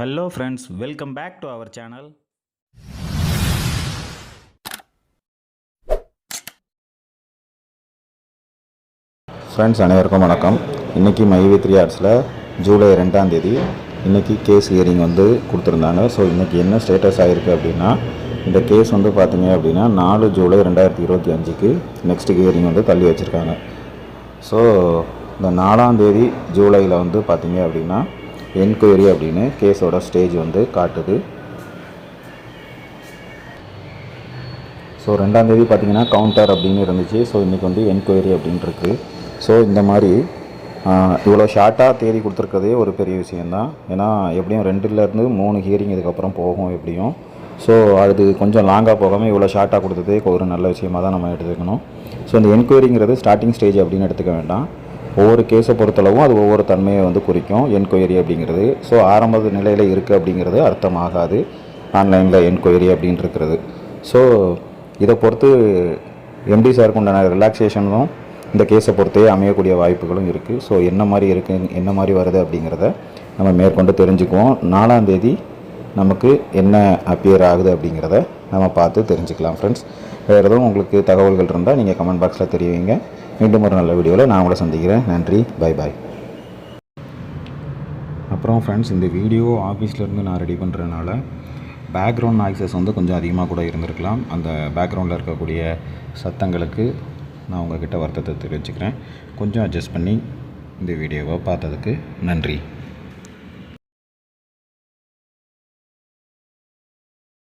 Hello friends welcome back to our channel friends அனைவருக்கும் வணக்கம். இன்றைக்கி மைவி த்ரீ ஆர்ட்ஸில் ஜூலை ரெண்டாம் தேதி இன்றைக்கி கேஸ் ஹியரிங் வந்து கொடுத்துருந்தாங்க. ஸோ இன்றைக்கி என்ன ஸ்டேட்டஸ் ஆகிருக்கு அப்படின்னா இந்த கேஸ் வந்து பார்த்தீங்க அப்படின்னா நாலு ஜூலை ரெண்டாயிரத்தி இருபத்தி அஞ்சுக்கு நெக்ஸ்ட் ஹியரிங் வந்து தள்ளி வச்சுருக்காங்க. ஸோ இந்த நாலாம் தேதி ஜூலையில் வந்து பார்த்தீங்க அப்படின்னா என்கொயரி அப்படின்னு கேஸோட ஸ்டேஜ் வந்து காட்டுது. ஸோ ரெண்டாந்தேதி பார்த்தீங்கன்னா கவுண்டர் அப்படின்னு இருந்துச்சு. ஸோ இன்றைக்கி வந்து என்கொயரி அப்படின்னு ஸோ இந்த மாதிரி இவ்வளோ ஷார்ட்டாக தேதி கொடுத்துருக்கதே ஒரு பெரிய விஷயந்தான் ஏன்னா எப்படியும் ரெண்டுலேருந்து மூணு ஹியரிங் இதுக்கப்புறம் போகும் எப்படியும். ஸோ அது கொஞ்சம் லாங்காக போகாமல் இவ்வளோ ஷார்ட்டாக கொடுத்ததே ஒரு நல்ல விஷயமாக தான் நம்ம எடுத்துக்கணும். ஸோ இந்த என்கொயரிங்கிறது ஸ்டார்டிங் ஸ்டேஜ் அப்படின்னு எடுத்துக்க வேண்டாம். ஒவ்வொரு கேஸை பொறுத்தளவும் அது ஒவ்வொரு தன்மையை வந்து குறிக்கும் என்கொயரி அப்படிங்கிறது. ஸோ ஆரம்ப நிலையில் இருக்குது அப்படிங்கிறது அர்த்தமாகாது. ஆன்லைனில் என்கொயரி அப்படின்னு இருக்கிறது ஸோ இதை பொறுத்து எம்டி சாருக்கு உண்டான ரிலாக்ஸேஷனும் இந்த கேஸை பொறுத்தே அமையக்கூடிய வாய்ப்புகளும் இருக்குது ஸோ என்ன மாதிரி இருக்கு என்ன மாதிரி வருது அப்படிங்கிறத நம்ம மேற்கொண்டு தெரிஞ்சுக்குவோம். நாலாம் தேதி நமக்கு என்ன அப்பியர் ஆகுது அப்படிங்கிறத நம்ம பார்த்து தெரிஞ்சுக்கலாம் ஃப்ரெண்ட்ஸ் வேறு எதுவும் உங்களுக்கு தகவல்கள் இருந்தால் நீங்கள் கமெண்ட் பாக்ஸில் தெரிவிங்க. மீண்டும் ஒரு நல்ல வீடியோவில் நான் உங்களை சந்திக்கிறேன். நன்றி. பை பாய் அப்புறம் ஃப்ரெண்ட்ஸ் இந்த வீடியோ ஆஃபீஸ்லேருந்து நான் ரெடி பண்ணுறதுனால பேக்ரவுண்ட் நாய்ஸஸ் வந்து கொஞ்சம் அதிகமாக கூட இருந்திருக்கலாம். அந்த பேக்ரவுண்டில் இருக்கக்கூடிய சத்தங்களுக்கு நான் உங்ககிட்ட வருத்தத்தை தெரிவிச்சுக்கிறேன். கொஞ்சம் அட்ஜஸ்ட் பண்ணி இந்த வீடியோவை பார்த்ததுக்கு நன்றி.